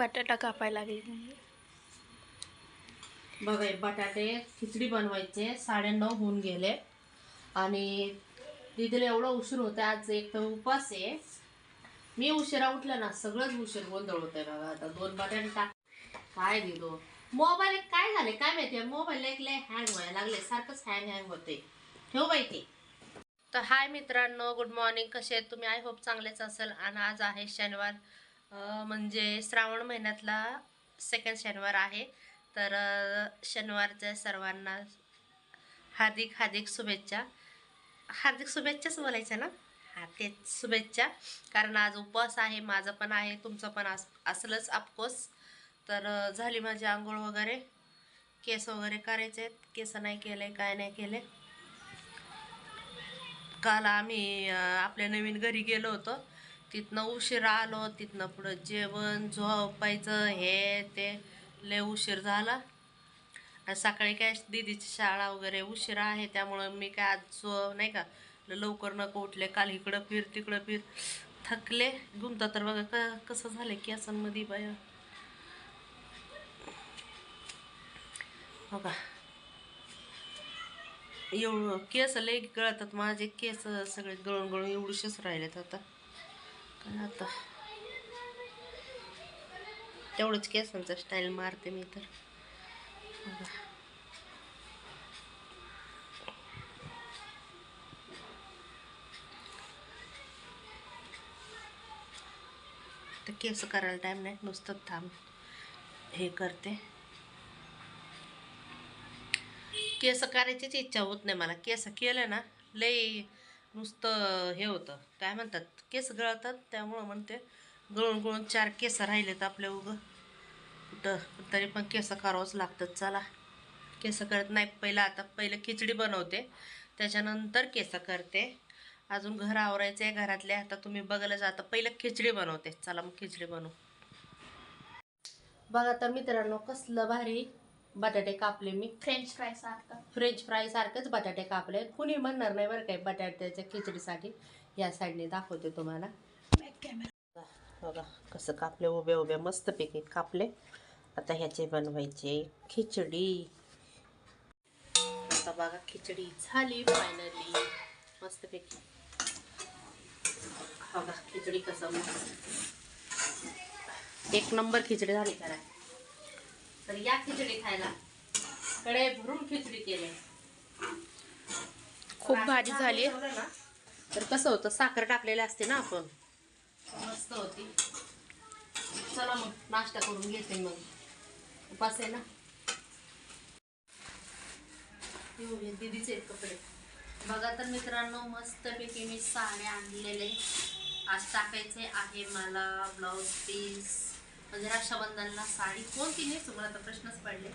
बटाटा कापायला लागली. बघा हे बटाटे खिचडी बनवायचे साडेनऊ होऊन गेले. आणि दिदीला एवढा उशीर होता आज एक तर उपास आहे. मी उशिरा उठला ना सगळंच उशीर गोंधळ होत आहे बघा आता दोन बटाटे टाक. काय दिदो मोबाईल काय झाले काय माहिती मोबाईल एक लय हँग व्हायला लागले सारखंच हँग हँग होते ठेव बाई ते. तर हाय मित्रांनो गुड मॉर्निंग कसे आहेत तुम्ही? आय होप चांगलेच असेल. आणि आज आहे शनिवार. म्हणजे श्रावण महिन्यातला सेकंड शनिवार आहे. तर शनिवारच्या सर्वांना हार्दिक हार्दिक शुभेच्छा. हार्दिक शुभेच्छाच बोलायचं ना? हा तेच शुभेच्छा. कारण आज उपवास आहे माझं पण आहे तुमचं पण अस असलंच अपकोस तर झाली माझी आंघोळ वगैरे. केस वगैरे करायचे आहेत. केस नाही केले काय नाही केले. काल आम्ही आपल्या नवीन घरी गेलो होतो. तिथनं उशिरा आलो तिथनं पुढं जेवण झोपायचं हे ते. लय उशीर झाला. सकाळी काय दीदीची शाळा वगैरे उशिरा आहे त्यामुळं मी काय आज झो नाही का लवकर नको उठले काल इकडं फिर तिकडं फिर. थकले. घुमता तर बघा क कसं झालं केसांमध्ये बाया बघा. एवढं केस लय गळतात माझे केस सगळे गळून गळून एवढेसेच राहिलेत आता. आता. तेवढंच केसांचा स्टाईल मारते मी तर. तर केस करायला टाईम नाही नुसतं थांब. हे करते. केस करायचीच इच्छा होत नाही मला. केस केलं ना लई नुसतं हे होतं. काय म्हणतात? केस गळतात त्यामुळं म्हणते गळून गळून चार केस राहिलेत आपल्या उगं. कुठं? तरी पण केस करावंच लागतात. चला. केस करत नाही. पहिलं आता पहिलं खिचडी बनवते. त्याच्यानंतर केस करते. अजून घर आवरायचं आहे घरातले. आता तुम्ही बघायला जाता पहिलं खिचडी बनवते. चला मग खिचडी बनवू. बघा तर मित्रांनो कसलं भारी. बटाटे कापले मी. फ्रेंच फ्राय सारखा. फ्रेंच फ्राय सारखेच बटाटे कापले. कुणी म्हणणार नाही बरं काय बटाट्याच्या खिचडीसाठी. या साईडने दाखवते तुम्हाला. बघा कसं कापले उभे उभे मस्तपैकी कापले. आता ह्याचे बनवायचे खिचडी. आता बघा खिचडी झाली फायनली मस्तपैकी बघा खिचडी कसं मस्त. एक नंबर खिचडी झाली करा तर या खिचडी खायला कडे भरून खिचडी केले. खूप भारी झाली. तर कसं होतं? साखर टाकलेली असते ना आपण. मस्त होती. चला मग नाश्ता करून घेते मग. उपास आहे ना. दीदीचे कपडे. बघा तर मित्रांनो मस्तपैकी मी साड्या आणलेले. आज टाकायचे आहे मला ब्लाऊज पीस. म्हणजे रक्षाबंधनला साडी कोणती नाही तुम्हाला तर प्रश्नच पडले.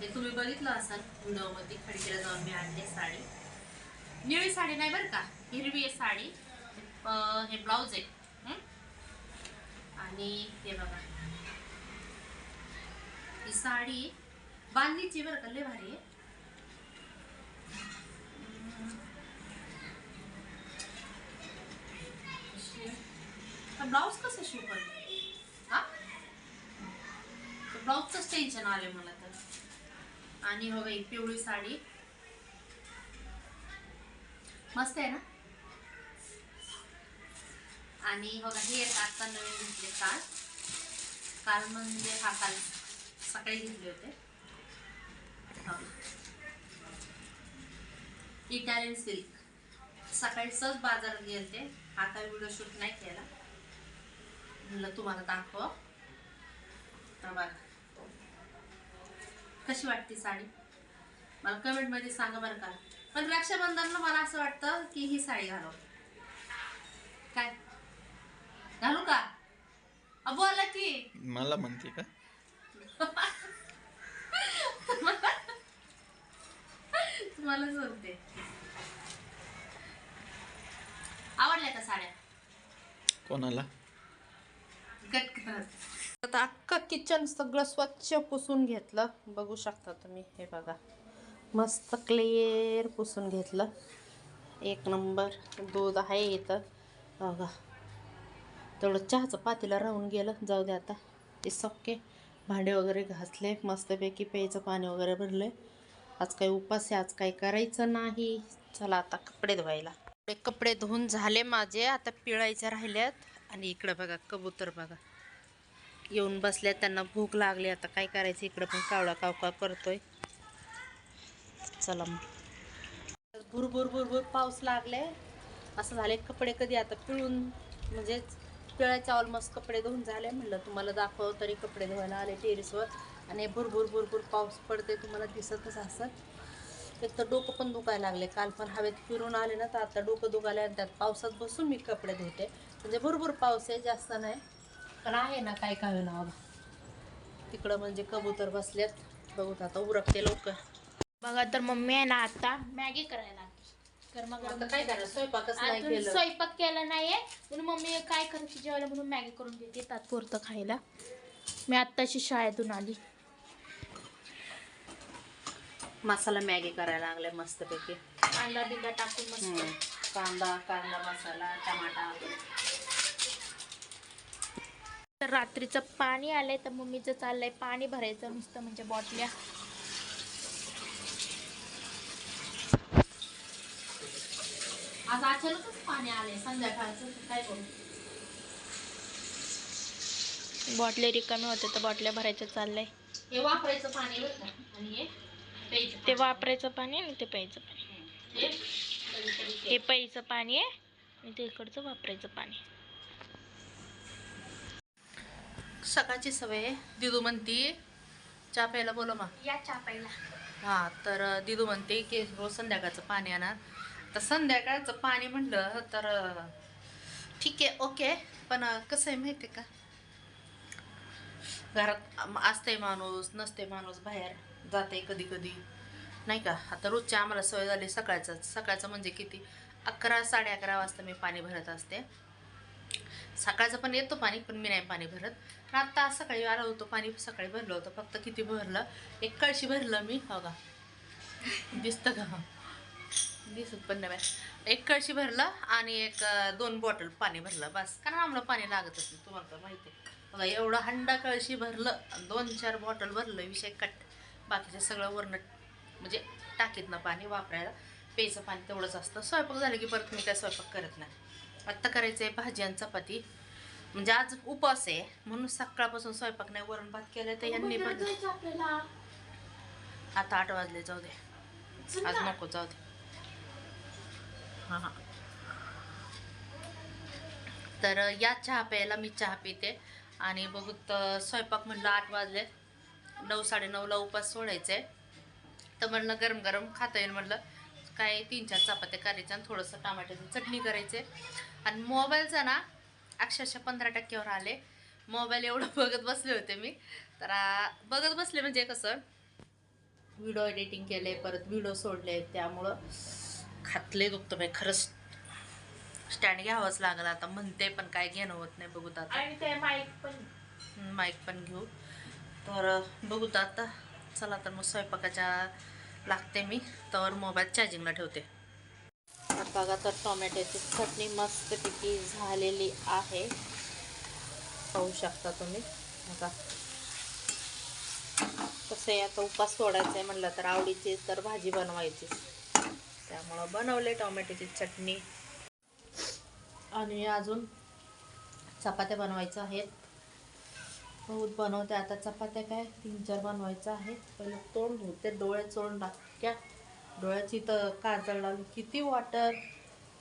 हे तुम्ही बघितलं असाल व्हिडिओमध्ये खडकीला जाऊन मी आणले साडी. निळी साडी नाही बरं का? हिरवी आहे साडी. हे ब्लाऊज आहे. आणि हे बघा. ही साडी बांधलीची बरं का? लय भारी आहे. ब्लाऊज कसं शिव ब्लॉकचंच टेन्शन आले मला तर. आणि हो पिवळी साडी. मस्त आहे ना? आणि बघा हे एक आता नवीन घेतले काल. काल म्हणजे हा काल सकाळी घेतले होते. हो. इटालियन सिल्क सकाळी सहज बाजारात गेलते. हा काय व्हिडिओ शूट नाही केला. म्हणलं तुम्हाला दाखव. तर बघा. कशी वाटते साडी? मला कमेंटमध्ये सांगा बरं का. पण रक्षाबंधनला मला असं वाटतं की ही साडी घालव काय? घालू का? बोला की. मला म्हणते का? तुम्हाला सांगते. आवडल्या का साड्या? कोणाला? कट करत आता अख्खं किचन सगळं स्वच्छ पुसून घेतलं. बघू शकता तुम्ही हे बघा. मस्त क्लिअर पुसून घेतलं. एक नंबर दूध आहे इथं. बघा. तेवढं चहाचं पातीला राहून गेलं. जाऊ दे आता. ते ओके भांडे वगैरे घासले. मस्तपैकी प्यायचं पाणी वगैरे भरले आज काही उपास आहे आज काही करायचं नाही. चला आता कपडे धुवायला. ते कपडे धुवून झाले माझे. आता पिळायचे राहिल्यात आणि इकडं बघा कबूतर बघा. येऊन बसल्या त्यांना भूक लागली. आता काय करायचं? इकडं पण कावळा कावका करतोय. चला मग. भूर भूर पाऊस लागले असं झाले कपडे कधी आता पिळून म्हणजेच पिळायचे ऑलमोस्ट कपडे धुवून झाले. म्हणलं तुम्हाला दाखव तरी कपडे धुवायला आले टेरिसवर. आणि भुरभुर भुरभुर पाऊस पडते तुम्हाला दिसतच असत एक तर डोकं पण दुखायला लागले काल पण हवेत फिरून आले ना तर आता डोकं दुखायला आणि त्यात पावसात बसून मी कपडे धुते. म्हणजे भरपूर पाऊस आहे जास्त नाही. पण आहे ना काय काय ना बाबा. तिकडं म्हणजे कबूतर बसल्यात बघूत आता उरकते लवकर बघा तर मम्मी आहे ना आता मॅगी करायला गरमा आता गरम काय करायचं? स्वयंपाकच नाही अजून केलं. स्वयंपाक केला नाहीये. म्हणून मम्मी काय करायची जेवायला म्हणून मॅगी करून देते. तात्पुरतं खायला. मी आत्ताशी शाळेतून आली. मसाला मॅगी करायला लागले मस्तपैकी. अंडा बिंडा टाकून मस्त. कांदा कांदा मसाला टमाटा. तर रात्रीचं पाणी आलंय तर मम्मीचं चाललंय पाणी भरायचं नुसतं म्हणजे बॉटल्या. आज अचानकच पाणी आले संध्याकाळचं काय करू? बॉटले रिकामे होते तर बॉटल्या भरायचं चाललंय. हे वापरायचं पाणी बरं का? आणि हे ते. वापरायचं पाणी आणि ते प्यायचं पाणी. हे प्यायचं पाणी आहे आणि ते इकडचं वापरायचं पाणी. सकाळची सवय. दिदू म्हणती चहा प्यायला बोला मग. या चहा प्यायला. हा तर दिदू म्हणते की रोज संध्याकाळचं पाणी आणणार तर संध्याकाळचं पाणी म्हणलं तर ठीक आहे ओके पण कसं आहे माहिती का? घरात असते माणूस नसते माणूस बाहेर जाते कधी कधी. नाही का? आता रोजची आम्हाला सवय झाली सकाळचं सकाळचं म्हणजे किती? अकरा साडे अकरा वाजता मी पाणी भरत असते. सकाळचं पण येतो पाणी पण मी नाही पाणी भरत. पण आत्ता सकाळी आलं होतं पाणी सकाळी भरलं होतं. फक्त किती भरलं? एक कळशी भरलं मी हो का? दिसतं का? दिसत पण नाही. एक कळशी भरलं आणि एक दोन बॉटल पाणी भरलं बस. कारण आम्हाला पाणी लागतच नाही तुम्हाला तर माहिती आहे. बघा एवढं हंडा कळशी भरलं दोन चार बॉटल भरलं विषय कट. बाकीचं सगळं वरण म्हणजे टाकीतनं पाणी वापरायला. प्यायचं पाणी तेवढंच असतं. स्वयंपाक झालं की परत मी काय स्वयंपाक करत नाही. आत्ता करायचं आहे भाजी आणि चपाती. म्हणजे आज उपवास आहे. म्हणून सकाळपासून स्वयंपाक नाही वरण भात केलं तर यांनी पण. आता आठ वाजले जाऊ दे. आज नको जाऊ दे. हां हां. तर या चहा प्यायला मी चहा पिते. आणि बघूत अं, स्वयंपाक म्हणलं आठ वाजले. नऊ साडेनऊला उपास सोडायचा. तर म्हणलं गरम गरम खाता येईल म्हणलं. काय तीन चार चपात्या करायच्या आणि थोडंसं टमाट्याची चटणी करायचे. आणि मोबाईलचा ना अक्षरशः पंधरा टक्क्यावर आले. मोबाईल एवढं बघत बसले होते मी. तर बघत बसले म्हणजे कसं व्हिडिओ एडिटिंग केले परत व्हिडिओ सोडले त्यामुळं खातले दुखतं बाई खरंच. स्टँड घ्यावंच लागलं आता म्हणते पण काय घेणं होत नाही बघूत आता. आणि ते माईक पण. माईक पण घेऊ. तर बघूत आता. चला तर मग स्वयंपाकाच्या लागते मी. तर मोबाईल चार्जिंगला ठेवते. बघा तर टोमॅटोची चटणी मस्तपैकी झालेली आहे. पाहू शकता तुम्ही. बघा. कसं आहे आता उपास सोडायचा आहे म्हटलं तर आवडीची तर भाजी बनवायची त्यामुळं बनवले टोमॅटोची चटणी. आणि अजून चपात्या बनवायच्या आहेत. बहुत बनवते. आता चपात्या काय? तीन चार बनवायचं आहे पहिले तोंड धुते डोळे चोळून टाक्या डोळ्याची तर काजळ लावली. किती वॉटर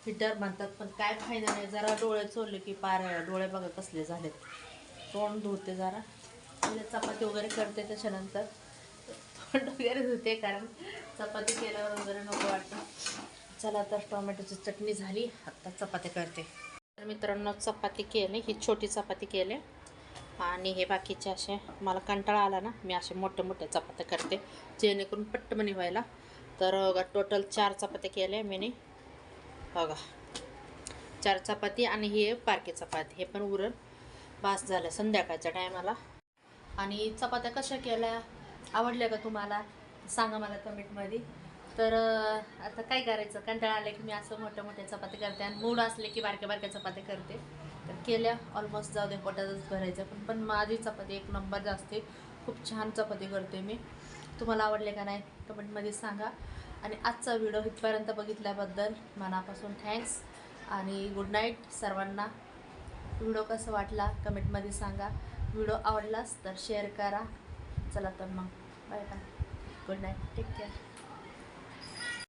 हिटर म्हणतात पण काय फायदा नाही. जरा डोळे चोरले की पार डोळे बघा कसले झालेत. तोंड धुते जरा. चपाती वगैरे करते त्याच्यानंतर. तोंड वगैरे धुते कारण चपाती केल्यावर वगैरे नको वाटतं. चला तर टोमॅटोची चटणी झाली. आत्ता चपाती करते. तर मित्रांनो चपाती केली. ही छोटी चपाती केली. आणि हे बाकीचे असे मला कंटाळा आला ना मी असे मोठे मोठे चपात्या करते. जेणेकरून पट्टमनी व्हायला. तर टोटल चार चपात्या केल्या मीने. बघा. चार चपाती आणि हे पारकी चपाती. हे पण उरण बास झालं संध्याकाळच्या टायमाला आणि चपात्या कशा केल्या? आवडल्या का तुम्हाला? सांगा मला कमेंटमध्ये तर आता काय करायचं? कंटाळा आलं की मी असं मोठ्या मोठ्या चपात्या करते आणि मूड असले की बारक्या बारक्या चपात्या करते. तर केल्या. ऑलमोस्ट जाऊ दे पोटातच भरायचं. पण पण माझी चपाती एक नंबर जास्त खूप छान चपाती करते मी. तुम्हाला आवडले का नाही कमेंटमध्ये सांगा. आणि आजचा व्हिडिओ इथपर्यंत बघितल्याबद्दल मनापासून थँक्स. आणि गुड नाईट सर्वांना. व्हिडिओ कसा वाटला कमेंटमध्ये सांगा. व्हिडिओ आवडलाच तर शेअर करा. चला तर मग. Bye bye. Good night. Take care.